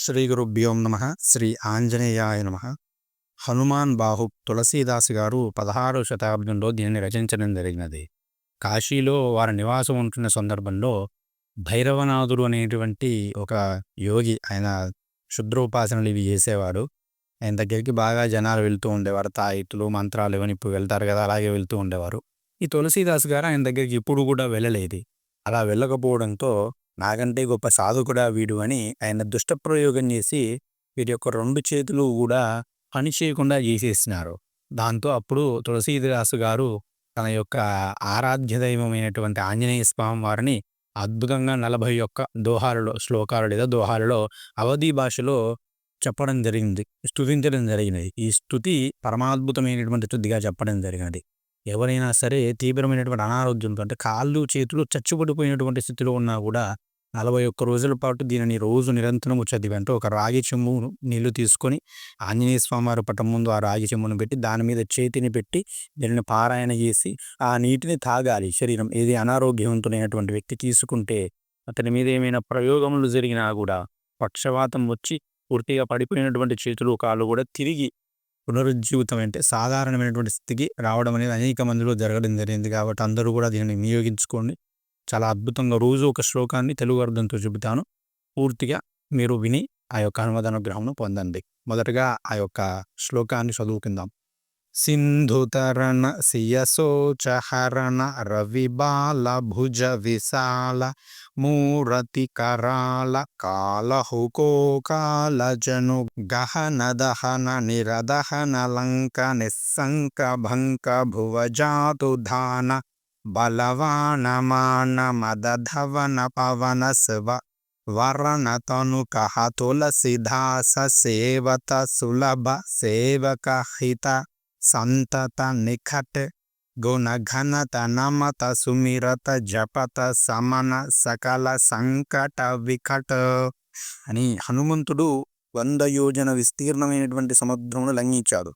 శ్రీ గురుభ్యో నమ. శ్రీ ఆంజనేయాయ నమ. హనుమాన్ బాహు తులసీదాస్ గారు పదహారవ శతాబ్దంలో దీనిని రచించడం జరిగినది. కాశీలో వారి నివాసం ఉంటున్న సందర్భంలో భైరవనాథుడు అనేటువంటి ఒక యోగి ఆయన శుద్రోపాసనలు ఇవి చేసేవాడు ఆయన దగ్గరికి బాగా జనాలు వెళ్తూ ఉండేవారు. తాయితులు మంత్రాలు ఇవన్నీ ఇప్పుడు వెళ్తారు కదా అలాగే వెళ్తూ ఉండేవారు. ఈ తులసీదాస్ గారు ఆయన దగ్గరికి ఇప్పుడు కూడా వెళ్ళలేదు. అలా వెళ్ళకపోవడంతో నాకంటే గొప్ప సాధకుడా వీడు అని ఆయన దుష్టప్రయోగం చేసి వీరి యొక్క రెండు చేతులు కూడా పని చేయకుండా చేసేసినారు. దాంతో అప్పుడు తులసీదాసు గారు తన యొక్క ఆరాధ్య దైవమైనటువంటి ఆంజనేయ స్వామి వారిని అద్భుతంగా నలభై ఒక్క దోహాలలో శ్లోకాలు లేదా దోహాలలో అవధి భాషలో చెప్పడం జరిగింది స్థుతించడం జరిగినది. ఈ స్థుతి పరమాద్భుతమైనటువంటి స్థుతిగా చెప్పడం జరిగినది. ఎవరైనా సరే తీవ్రమైనటువంటి అనారోగ్యంతో అంటే కాళ్ళు చేతులు చచ్చుపడిపోయినటువంటి స్థితిలో ఉన్నా కూడా నలభై ఒక్క రోజుల పాటు దీనిని రోజు నిరంతరము చదివంటూ ఒక రాగి చెమ్ము నీళ్ళు తీసుకొని ఆంజనేయ స్వామివారి పటం ముందు ఆ రాగి చెంబును పెట్టి దాని మీద చేతిని పెట్టి దీనిని పారాయణ చేసి ఆ నీటిని తాగాలి. శరీరం ఏది అనారోగ్యవంతులైనటువంటి వ్యక్తి తీసుకుంటే అతని మీద ఏమైనా ప్రయోగములు జరిగినా కూడా పక్షవాతం వచ్చి పూర్తిగా పడిపోయినటువంటి చేతులు కాళ్ళు కూడా తిరిగి పునరుజ్జీవితం అంటే సాధారణమైనటువంటి స్థితికి రావడం అనేది అనేక మందిలో జరగడం జరిగింది కాబట్టి అందరూ కూడా దీనిని వినియోగించుకోండి. చాలా అద్భుతంగా రోజు ఒక శ్లోకాన్ని తెలుగు అర్థంతో చెబుతాను. పూర్తిగా మీరు విని ఆ యొక్క అనుగ్రహంను పొందండి. మొదటగా ఆ యొక్క శ్లోకాన్ని చదువుకుందాం. సింధుతరణ సియసోచహరణ రవిబాల భుజ విశాల మూరతి కరాల కాలహుకోకాల జను గహన దహన నిరదహన లంక నిస్సంక భంక భువజాతు ధాన బలవానమాన మదధవన పవన శివ వరణ తను కహ తులసిదాస సేవత సులభ సేవక హిత సంతత నిఖట్ గుణ ఘనత నమత సుమిరత జపత సమన సకల సంకట వికట అని హనుమంతుడు వంద యోజన విస్తీర్ణమైనటువంటి సముద్రమును లంఘించాడు.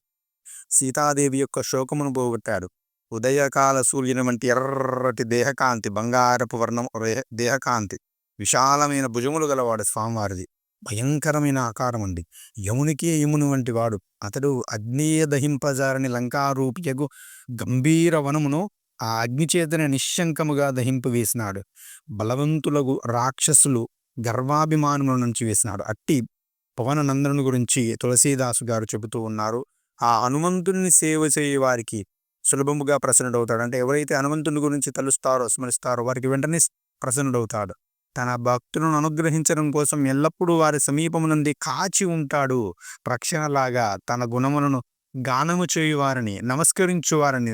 సీతాదేవి యొక్క శోకమును పోగొట్టాడు. ఉదయకాల సూర్యుని వంటి ఎర్రటి దేహకాంతి బంగారపు వర్ణం దేహకాంతి. విశాలమైన భుజములు గలవాడు స్వామివారిది. భయంకరమైన ఆకారం అండి. యమునికి యముని వంటి వాడు. అతడు అగ్నియ దహింపజారని లంకారూపియగు గంభీర వనమును ఆ అగ్నిచేతని నిశ్శంకముగా దహింపు వేసినాడు. బలవంతులకు రాక్షసులు గర్వాభిమానముల నుంచి వేసినాడు. అట్టి పవన నందనుని గురించి తులసీదాసు గారు చెబుతూ ఉన్నారు. ఆ హనుమంతుని సేవ చేయవారికి సులభముగా ప్రసన్నుడవుతాడు. అంటే ఎవరైతే హనుమంతుని గురించి తలుస్తారో స్మరిస్తారో వారికి వెంటనే ప్రసన్నుడవుతాడు. తన భక్తులను అనుగ్రహించడం కోసం ఎల్లప్పుడూ వారి సమీపమునంది కాచి ఉంటాడు. రక్షణలాగా తన గుణములను గానము చేయువారిని నమస్కరించువారిని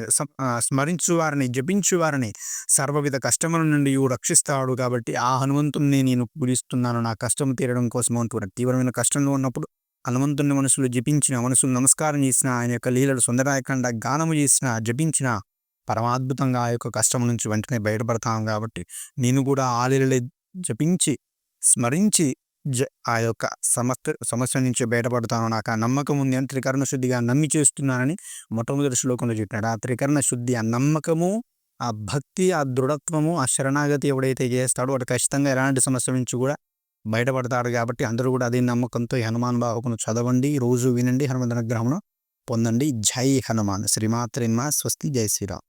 స్మరించువారిని జపించువారిని సర్వవిధ కష్టముల నుండి రక్షిస్తాడు కాబట్టి ఆ హనుమంతుని నేను పూజిస్తున్నాను. నా కష్టం తీరడం కోసం అంటున్నాడు తీవ్రమైన కష్టంలో ఉన్నప్పుడు హనుమంతుని మనసులు జపించిన మనసులు నమస్కారం చేసిన ఆయన యొక్క లీలలు సుందరాయకండ గానము చేసిన జపించిన పరమాద్భుతంగా ఆ యొక్క కష్టం నుంచి వెంటనే బయటపడతాం కాబట్టి నేను కూడా ఆ లీలలే జపించి స్మరించి జ ఆ యొక్క సమస్య సమస్య నుంచి బయటపడతాను. నాకు ఆ నమ్మకం ఉంది. అని త్రికరణ శుద్ధిగా నమ్మి చేస్తున్నానని మొట్టమొదటి శ్లోకంలో చెప్పినాడు ఆ త్రికరణ శుద్ధి ఆ నమ్మకము ఆ భక్తి ఆ దృఢత్వము ఆ శరణాగతి ఎవడైతే చేస్తాడో వాడు ఖచ్చితంగా ఎలాంటి సమస్య నుంచి కూడా బయటపడతాడు కాబట్టి అందరూ కూడా అదే నమ్మకంతో హనుమాన్ బావకును చదవండి రోజు వినండి హనుమంత్ అనుగ్రహమును పొందండి. జై హనుమాన్. శ్రీమాత్రిన్మా స్వస్తి. జై శ్రీరామ్.